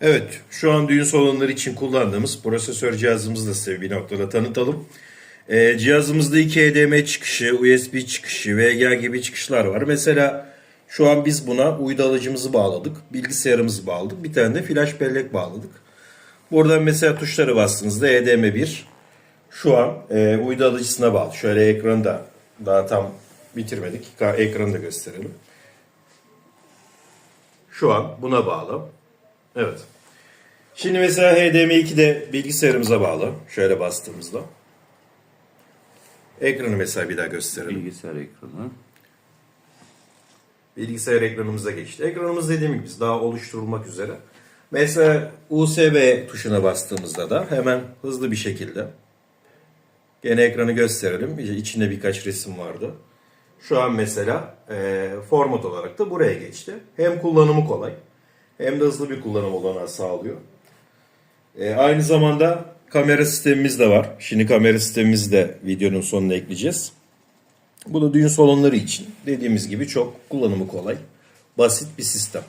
Evet, şu an düğün salonları için kullandığımız prosesör cihazımızı da size bir noktada tanıtalım. Ee, cihazımızda iki HDMI çıkışı, USB çıkışı, VGA gibi çıkışlar var. Mesela şu an biz buna uydu alıcımızı bağladık, bilgisayarımızı bağladık, bir tane de flash bellek bağladık. Buradan mesela tuşları bastığınızda HDMI1 şu an e, uydu alıcısına bağlı. Şöyle ekranı da daha tam bitirmedik. Ekranı da gösterelim. Şu an buna bağlı. Evet. Şimdi mesela HDMI2 de bilgisayarımıza bağlı. Şöyle bastığımızda. Ekranı mesela bir daha gösterelim. Bilgisayar ekranı. Bilgisayar ekranımıza geçti. Ekranımız dediğim gibi biz daha oluşturulmak üzere. Mesela USB tuşuna bastığımızda da hemen hızlı bir şekilde gene ekranı gösterelim. İçinde birkaç resim vardı. Şu an mesela e, format olarak da buraya geçti. Hem kullanımı kolay hem de hızlı bir kullanım olanağı sağlıyor. E, aynı zamanda kamera sistemimiz de var. Şimdi kamera sistemimizi de videonun sonuna ekleyeceğiz. Bu da düğün salonları için dediğimiz gibi çok kullanımı kolay, basit bir sistem.